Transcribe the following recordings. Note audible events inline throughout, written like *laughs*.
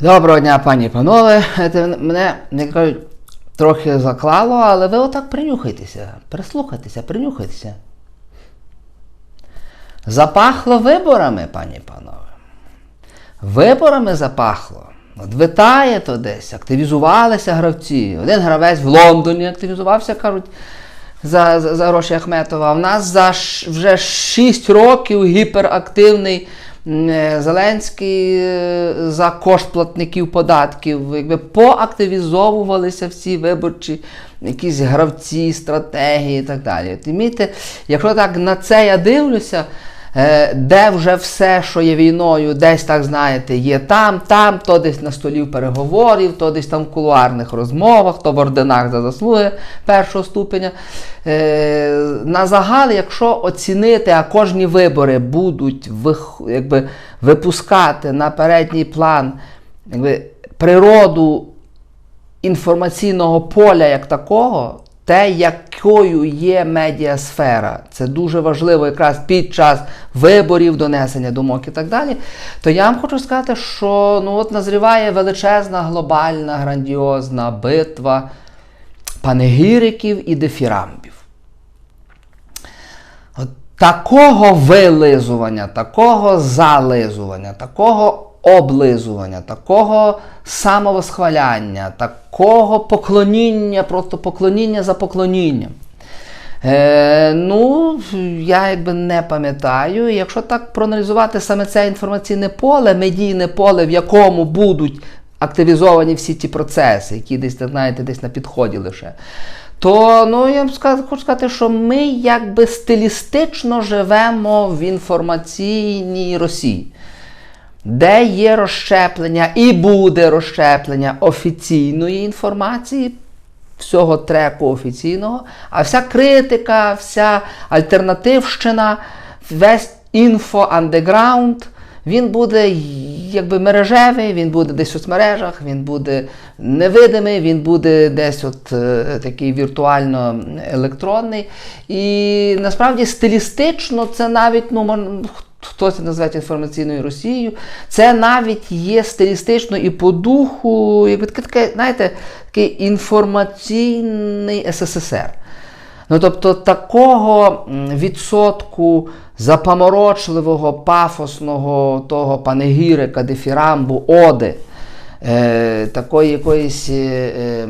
Доброго дня, пані і панове. Це мене, як кажуть, трохи заклало, але ви отак принюхайтеся, прислухайтеся, принюхайтеся. Запахло виборами, пані і панове. Виборами запахло. От витає то десь, активізувалися гравці. Один гравець в Лондоні активізувався, кажуть, за, за, за гроші Ахметова. А в нас за ш- вже 6 років гіперактивний Зеленський е, за кошт платників податків. Якби поактивізовувалися всі виборчі якісь гравці, стратегії і так далі. От, розумієте, якщо так на це я дивлюся, е, де вже все, що є війною, десь так знаєте, є там, там, то десь на столі переговорів, то десь там в кулуарних розмовах, то в орденах за заслуги першого ступеня. Е, на загал, якщо оцінити, а кожні вибори будуть якби, випускати на передній план якби, природу інформаційного поля як такого, те, якою є медіасфера, це дуже важливо якраз під час виборів, донесення думок і так далі. То я вам хочу сказати, що ну, от назріває величезна, глобальна, грандіозна битва панегіриків і дифірамбів. От такого вилизування, такого зализування, такого облизування, такого самовосхваляння, такого поклоніння, просто поклоніння за поклонінням. Е, ну, я якби не пам'ятаю. Якщо так проаналізувати саме це інформаційне поле, медійне поле, в якому будуть активізовані всі ті процеси, які десь, знаєте, десь на підході лише. То ну я б сказ- хочу сказати, що ми якби стилістично живемо в інформаційній Росії, де є розщеплення і буде розщеплення офіційної інформації, всього треку офіційного, а вся критика, вся альтернативщина, весь інфо-андеграунд, він буде якби мережевий, він буде десь в соцмережах, він буде невидимий, він буде десь от е, такий віртуально електронний. І насправді стилістично це навіть ну, хтось називає інформаційною Росією, це навіть є стилістично і по духу, якби таке, знаєте, такий інформаційний СССР. Ну, тобто такого відсотку запаморочливого, пафосного того панегірика, дефірамбу, оди, е, такої якоїсь е, е,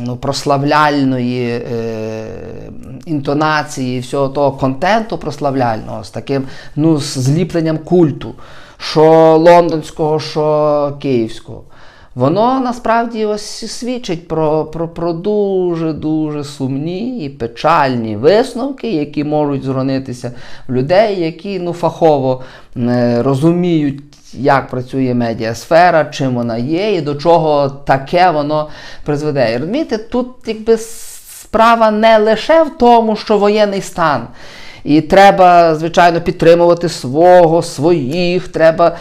ну, прославляльної е, інтонації, всього того контенту прославляльного, з таким ну, зліпленням культу, що лондонського, що київського. Воно насправді ось свідчить про, про, про дуже-дуже сумні і печальні висновки, які можуть зронитися в людей, які ну, фахово е, розуміють, як працює медіасфера, чим вона є і до чого таке воно призведе. І розумієте, тут якби справа не лише в тому, що воєнний стан. І треба, звичайно, підтримувати свого, своїх, треба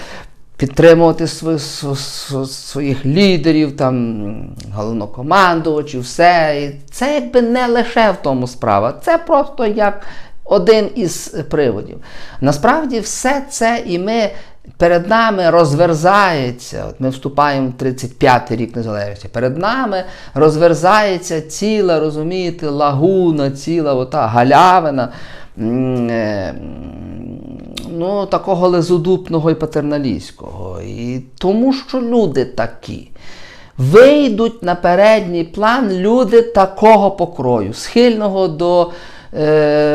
підтримувати сво- сво- сво- своїх лідерів, там, головнокомандувачів, все. І це якби не лише в тому справа, це просто як один із приводів. Насправді все це і ми. Перед нами розверзається, от ми вступаємо в 35-й рік незалежності. Перед нами розверзається ціла, розумієте, лагуна, ціла ота галявина е, ну, такого лизодупного і патерналістського. І тому що люди такі. Вийдуть на передній план люди такого покрою, схильного до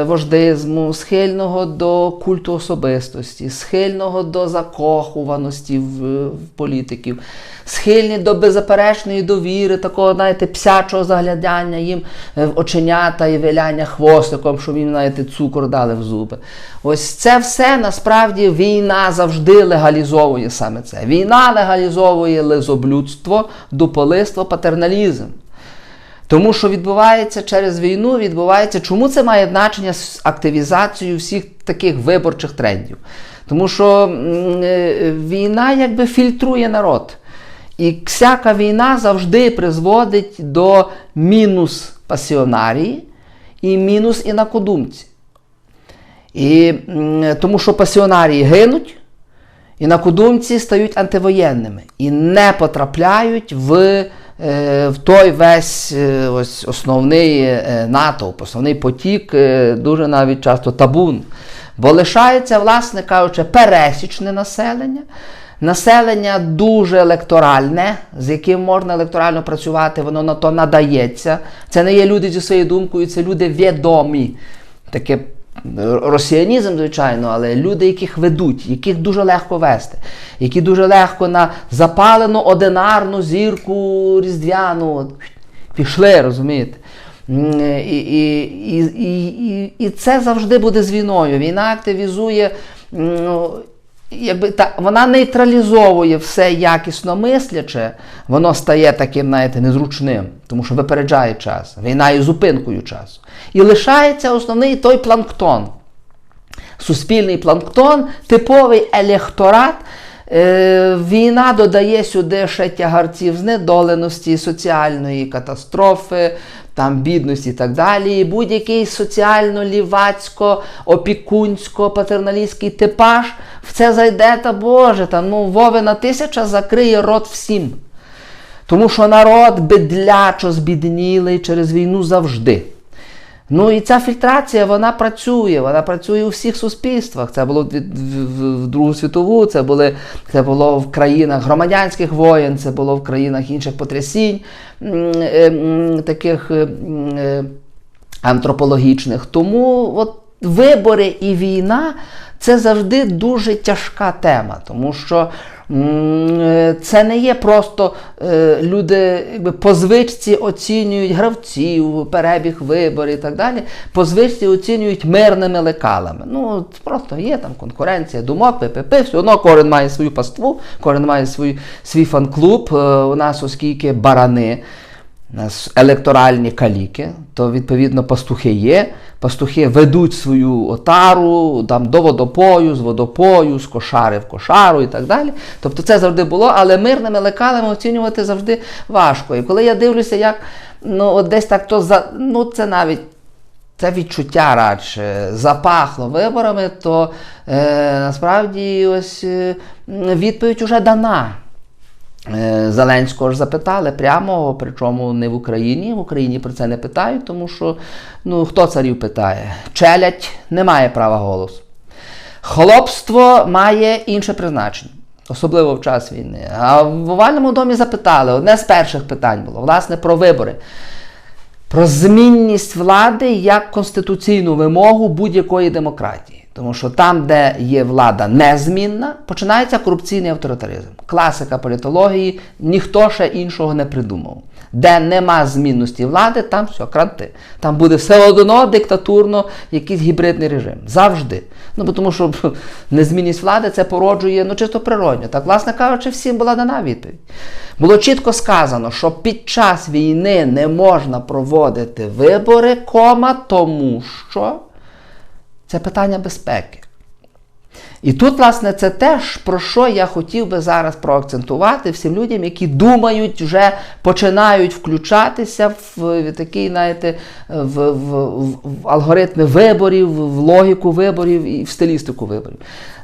вождизму, схильного до культу особистості, схильного до закохуваності в, в політиків, схильні до беззаперечної довіри, такого, знаєте, псячого заглядання їм е, в оченята і виляння хвостиком, щоб їм, знаєте, цукор дали в зуби. Ось це все насправді війна завжди легалізовує саме це. Війна легалізовує лизоблюдство, дуполиство, патерналізм. Тому що відбувається через війну, відбувається. Чому це має значення з активізацією всіх таких виборчих трендів? Тому що е, війна якби фільтрує народ. І всяка війна завжди призводить до мінус пасіонарії і мінус інакодумці. І тому що пасіонарії гинуть, інакодумці стають антивоєнними і не потрапляють в, е, в той весь е, ось основний е, натовп, основний потік, дуже навіть часто табун. Бо лишається, власне кажучи, пересічне населення. Населення дуже електоральне, з яким можна електорально працювати, воно на то надається. Це не є люди зі своєю думкою, це люди відомі. Таке росіянізм, звичайно, але люди, яких ведуть, яких дуже легко вести, які дуже легко на запалену одинарну зірку різдвяну пішли, розумієте? І, і, і, і, і, це завжди буде з війною. Війна активізує. Якби та вона нейтралізовує все якісно мисляче, воно стає таким, знаєте, незручним, тому що випереджає час. Війна є зупинкою часу. І лишається основний той планктон. Суспільний планктон, типовий електорат. Е, Війна додає сюди ще тягарців знедоленості, соціальної катастрофи, там бідності і так далі. Будь-який соціально-лівацько, опікунсько, патерналістський типаж в це зайде, та Боже, там, ну, Вовина тисяча закриє рот всім. Тому що народ бедлячо збіднілий через війну завжди. Ну і ця фільтрація вона працює, вона працює у всіх суспільствах. Це було в, Другу світову, це були, це було в країнах громадянських воєн, це було в країнах інших потрясінь, е, таких е, антропологічних. Тому от вибори і війна це завжди дуже тяжка тема, тому що це не є просто е, люди якби, по звичці оцінюють гравців, перебіг виборів і так далі. По звичці оцінюють мирними лекалами. Ну, просто є там конкуренція, думок, ППП, все одно кожен має свою паству, кожен має свій, свій фан-клуб. Е, У нас, оскільки барани. Електоральні каліки, то відповідно пастухи є. Пастухи ведуть свою отару там, до водопою, з водопою, з кошари в кошару і так далі. Тобто це завжди було, але мирними лекалами оцінювати завжди важко. І коли я дивлюся, як ну, от десь так то за ну це навіть. Це відчуття радше запахло виборами, то е, насправді ось е, відповідь уже дана. Е, Зеленського ж запитали прямо, причому не в Україні. В Україні про це не питають, тому що ну, хто царів питає? Челядь не має права голосу. Хлопство має інше призначення, особливо в час війни. А в овальному домі запитали, одне з перших питань було, власне, про вибори. Про змінність влади як конституційну вимогу будь-якої демократії. Тому що там, де є влада незмінна, починається корупційний авторитаризм. Класика політології, ніхто ще іншого не придумав. Де нема змінності влади, там все, кранти. Там буде все одно диктатурно, якийсь гібридний режим. Завжди. Ну, тому що *laughs* незмінність влади це породжує ну, чисто природньо. Так, власне кажучи, всім була дана відповідь. Було чітко сказано, що під час війни не можна проводити вибори, кома, тому що. Це питання безпеки. І тут, власне, це теж про що я хотів би зараз проакцентувати всім людям, які думають, вже починають включатися в такий, знаєте, в, в, в алгоритми виборів, в логіку виборів і в стилістику виборів.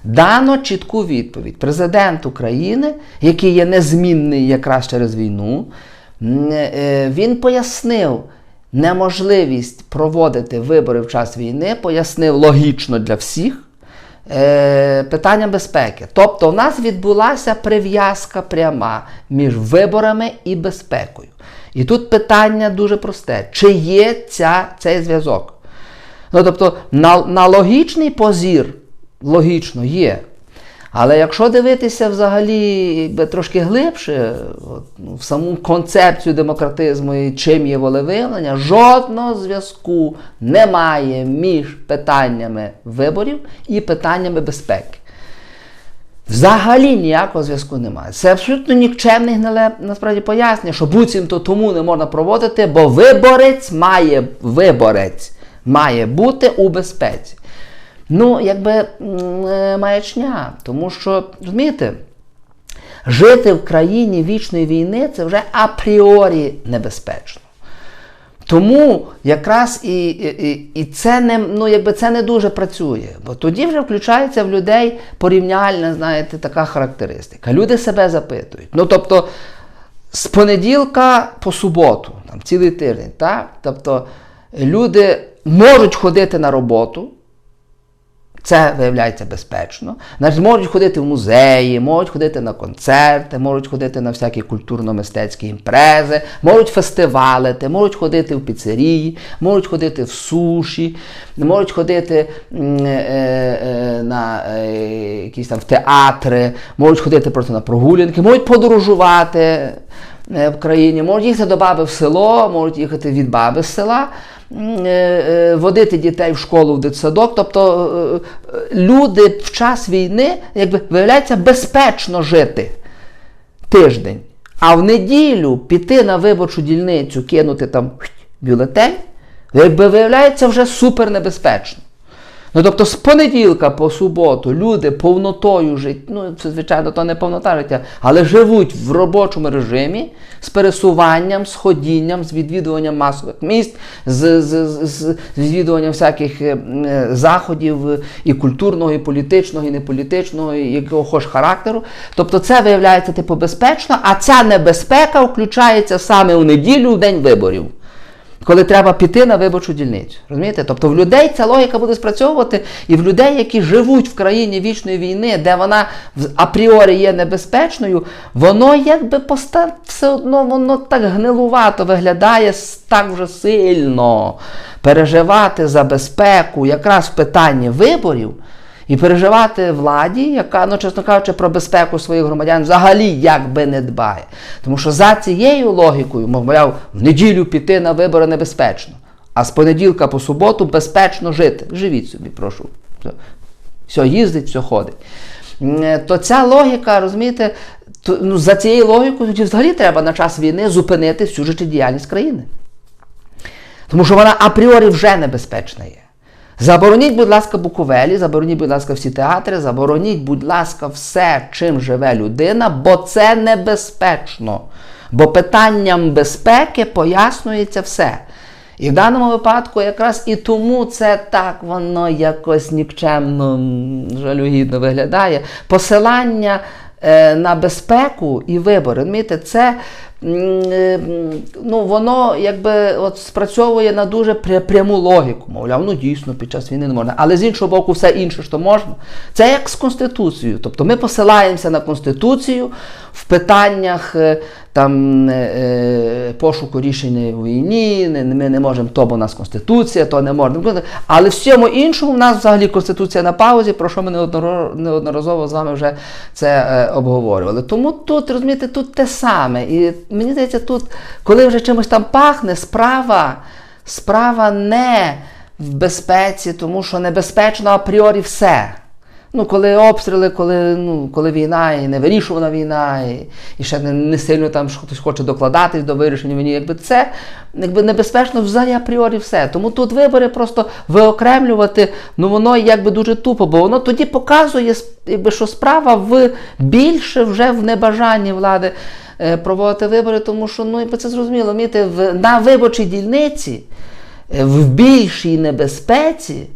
Дано чітку відповідь. Президент України, який є незмінний якраз через війну, е, він пояснив неможливість проводити вибори в час війни, пояснив логічно для всіх е, питання безпеки. Тобто, у нас відбулася прив'язка пряма між виборами і безпекою. І тут питання дуже просте: чи є ця, цей зв'язок? Ну, Тобто, на, на логічний позір, логічно є. Але якщо дивитися взагалі трошки глибше, от, ну, в саму концепцію демократизму і чим є волевиявлення, жодного зв'язку немає між питаннями виборів і питаннями безпеки. Взагалі ніякого зв'язку немає. Це абсолютно нікчемний нікчемне насправді пояснення, що буцімто тому не можна проводити, бо виборець має виборець має бути у безпеці. Ну, якби е, маячня, тому що, розумієте, жити в країні вічної війни це вже апріорі небезпечно. Тому якраз і, і, і це не ну, якби це не дуже працює, бо тоді вже включається в людей порівняльна, знаєте, така характеристика. Люди себе запитують. Ну тобто з понеділка по суботу, там цілий тиждень, так? Тобто люди можуть ходити на роботу. Це виявляється безпечно. Значить, можуть ходити в музеї, можуть ходити на концерти, можуть ходити на всякі культурно-мистецькі імпрези, можуть фестивалити, можуть ходити в піцерії, можуть ходити в суші, можуть ходити е, е, на е, якісь там в театри, можуть ходити просто на прогулянки, можуть подорожувати в країні, можуть їхати до баби в село, можуть їхати від баби з села. Е, е, водити дітей в школу в дитсадок. Тобто е, люди в час війни, якби виявляється, безпечно жити тиждень. А в неділю піти на виборчу дільницю, кинути там бюлетень, якби виявляється вже супернебезпечно. Ну, тобто з понеділка по суботу люди повнотою життя, ну це звичайно то не повнота життя, але живуть в робочому режимі з пересуванням, з ходінням, з відвідуванням масових місць, з, з, з, з відвідуванням всяких е, заходів і культурного, і політичного, і неполітичного, і якого хоч характеру. Тобто це виявляється типу безпечно, а ця небезпека включається саме у неділю, в день виборів коли треба піти на виборчу дільницю. Розумієте? Тобто в людей ця логіка буде спрацьовувати, і в людей, які живуть в країні вічної війни, де вона апріорі є небезпечною, воно якби поста... все одно воно так гнилувато виглядає так вже сильно переживати за безпеку якраз в питанні виборів. І переживати владі, яка, ну, чесно кажучи, про безпеку своїх громадян взагалі якби не дбає. Тому що за цією логікою, мовляв, в неділю піти на вибори небезпечно, а з понеділка по суботу безпечно жити. Живіть собі, прошу. Все їздить, все ходить. То ця логіка, розумієте, то, ну, за цією логікою тоді взагалі треба на час війни зупинити всю життєдіяльність країни. Тому що вона апріорі вже небезпечна є. Забороніть, будь ласка, Буковелі, забороніть, будь ласка, всі театри, забороніть, будь ласка, все, чим живе людина, бо це небезпечно. Бо питанням безпеки пояснюється все. І в даному випадку якраз і тому це так воно якось нікчемно жалюгідно виглядає. Посилання е, на безпеку і вибори. Це ну, воно якби от спрацьовує на дуже пряму логіку. Мовляв, ну дійсно під час війни не можна. Але з іншого боку, все інше, що можна. Це як з Конституцією. Тобто ми посилаємося на Конституцію в питаннях е, там е, пошуку рішення у війні, ми не можемо, то бо у нас Конституція, то не можна. Але всьому іншому в нас взагалі Конституція на паузі, про що ми неодноразово з вами вже це обговорювали. Тому тут, розумієте, тут те саме. І мені здається, тут, коли вже чимось там пахне, справа, справа не в безпеці, тому що небезпечно апріорі все. Ну, Коли обстріли, коли ну, коли війна і невирішувана війна, і і ще не, не сильно там хтось хоче докладатись до вирішення війни, якби це якби небезпечно взагалі апріорі все. Тому тут вибори просто виокремлювати, ну воно якби дуже тупо, бо воно тоді показує, якби, що справа в більше вже в небажанні влади. Е, проводити вибори, тому що ну, це зрозуміло, міти, на виборчій дільниці е, в більшій небезпеці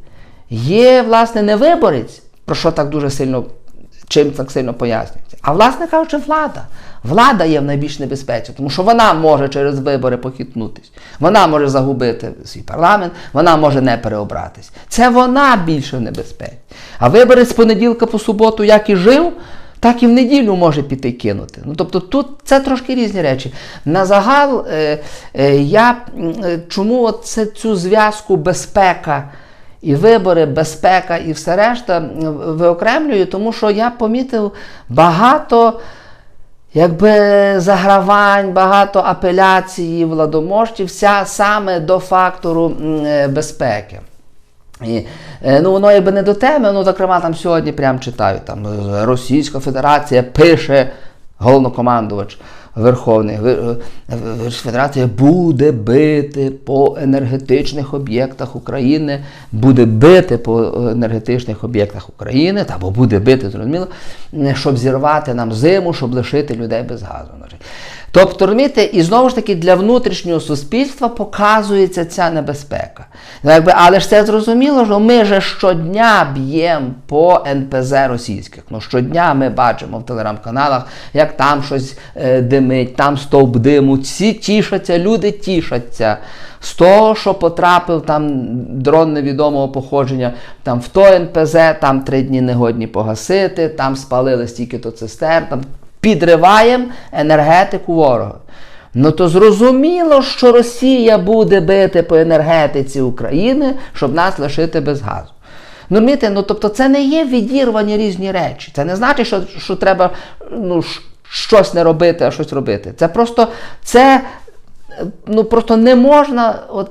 є, власне, не виборець, про що так дуже сильно, чим так сильно пояснюється, а, власне кажучи, влада. Влада є в найбільш небезпеці, тому що вона може через вибори похитнутись, вона може загубити свій парламент, вона може не переобратись. Це вона більше в небезпеці. А виборець з понеділка по суботу, як і жив, так і в неділю може піти кинути. Ну, Тобто тут це трошки різні речі. На загал е, е, я е, чому це, цю зв'язку безпека і вибори, безпека і все решта виокремлюю, тому що я помітив багато якби загравань, багато апеляцій владоможців саме до фактору е, безпеки. І, е, ну, Воно якби не до теми, ну, зокрема, там сьогодні прям читаю, там Російська Федерація пише головнокомандувач Верховний е, Федерація буде бити по енергетичних об'єктах України, буде бити по енергетичних об'єктах України, або буде бити, зрозуміло, щоб зірвати нам зиму, щоб лишити людей без газу. Тобто, розумієте, і знову ж таки для внутрішнього суспільства показується ця небезпека. Ну, якби, але ж це зрозуміло, що ми же щодня б'ємо по НПЗ російських. Ну, щодня ми бачимо в телеграм-каналах, як там щось е, димить, там стовп диму. Всі тішаться, люди тішаться. З того, що потрапив там дрон невідомого походження, там в то НПЗ, там три дні негодні погасити, там спалили стільки-то цистерн, там підриваємо енергетику ворога. Ну то зрозуміло, що Росія буде бити по енергетиці України, щоб нас лишити без газу. Ну, розумієте, ну тобто це не є відірвані різні речі. Це не значить, що, що треба ну, щось не робити, а щось робити. Це просто це. Ну просто не можна от,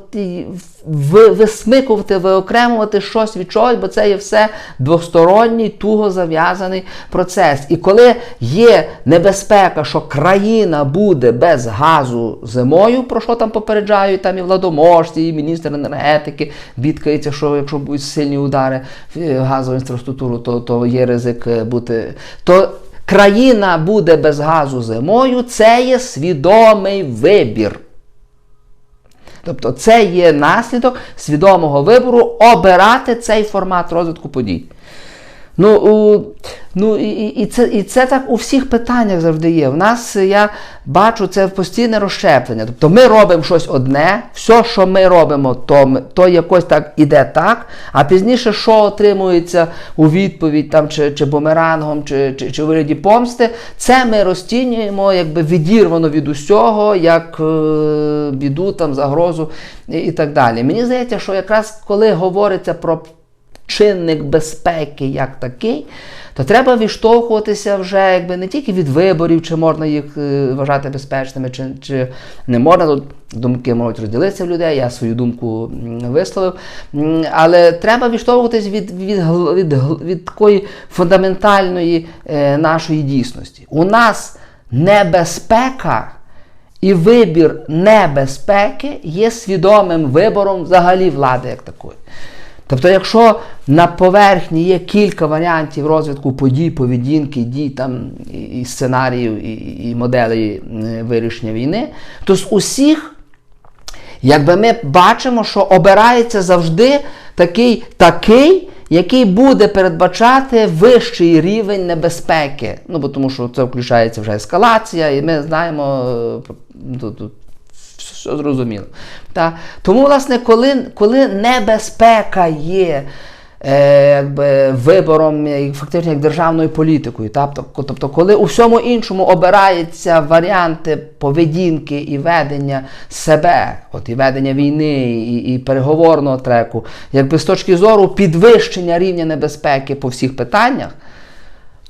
висмикувати, виокремувати щось від чогось, бо це є все двосторонній, туго зав'язаний процес. І коли є небезпека, що країна буде без газу зимою, про що там попереджають там і владоможці, і міністр енергетики, бідкається, що якщо будуть сильні удари в е, газову інфраструктуру, то, то є ризик е, бути. То країна буде без газу зимою, це є свідомий вибір. Тобто це є наслідок свідомого вибору обирати цей формат розвитку подій. Ну, ну і, і, це, і це так у всіх питаннях завжди є. В нас е, я бачу це постійне розщеплення. Тобто ми робимо щось одне, все, що ми робимо, то, то якось так іде так, а пізніше, що отримується у відповідь там, чи, чи бумерангом, чи, чи, чи вигляді помсти, це ми розцінюємо якби відірвано від усього, як е, біду, там, загрозу і, і так далі. Мені здається, що якраз коли говориться про чинник безпеки як такий, то треба відштовхуватися вже якби не тільки від виборів, чи можна їх е, вважати безпечними, чи, чи не можна. Тут думки можуть розділитися в людей, я свою думку висловив. Але треба відштовхуватись від, від, гл- від, від такої фундаментальної е, нашої дійсності. У нас небезпека. І вибір небезпеки є свідомим вибором взагалі влади як такої. Тобто, якщо на поверхні є кілька варіантів розвитку подій, поведінки, дій там, і, сценаріїв, і, і моделей е, вирішення війни, то з усіх якби ми бачимо, що обирається завжди такий, такий, який буде передбачати вищий рівень небезпеки. Ну, бо тому що це включається вже ескалація, і ми знаємо е, тут, все зрозуміло. Та? Тому, власне, коли, коли небезпека є е, якби, вибором фактично як державною політикою, та? Тобто, тобто, коли у всьому іншому обираються варіанти поведінки і ведення себе, от і ведення війни, і, і переговорного треку, якби з точки зору підвищення рівня небезпеки по всіх питаннях,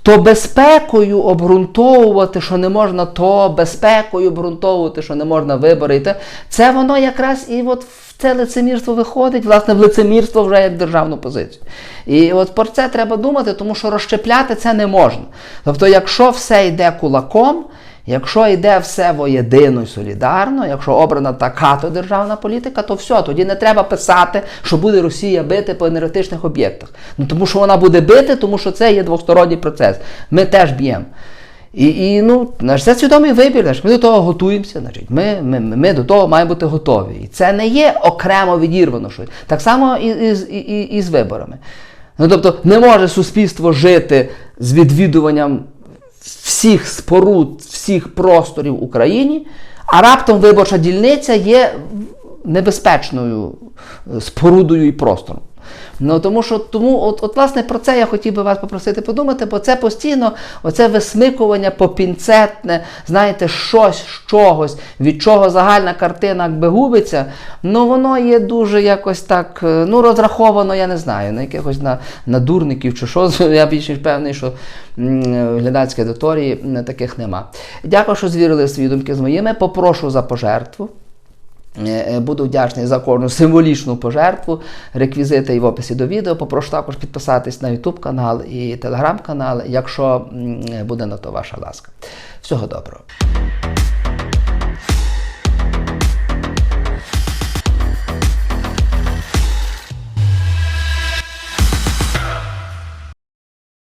то безпекою обґрунтовувати, що не можна то, безпекою обґрунтовувати, що не можна вибори. І те, це воно якраз і от в це лицемірство виходить, власне, в лицемірство вже як державну позицію. І от про це треба думати, тому що розщепляти це не можна. Тобто, якщо все йде кулаком, Якщо йде все воєдино і солідарно, якщо обрана така то державна політика, то все, тоді не треба писати, що буде Росія бити по енергетичних об'єктах. Ну тому що вона буде бити, тому що це є двосторонній процес. Ми теж б'ємо. І, і ну, це свідомий вибір, ми до того готуємося, значить, ми, ми, ми до того маємо бути готові. І це не є окремо відірвано щось. Так само і, і, і, і з виборами. Ну, тобто не може суспільство жити з відвідуванням всіх споруд, всіх просторів в Україні, а раптом виборча дільниця є небезпечною спорудою і простором. Ну тому що тому, от, от власне про це я хотів би вас попросити подумати, бо це постійно оце висмикування попінцетне, знаєте, щось з чогось, від чого загальна картина якби губиться, ну воно є дуже якось так, е, ну розраховано, я не знаю, на якихось на, на дурників чи що. *laughs* Я більш ніж певний, що глядацькій аудиторії таких нема. Дякую, що звірили свої думки з моїми. Попрошу за пожертву. Е, е, Буду вдячний за кожну символічну пожертву. Реквізити і в описі до відео. Попрошу також підписатись на YouTube канал і Telegram канал, якщо м, буде на то ваша ласка. Всього доброго.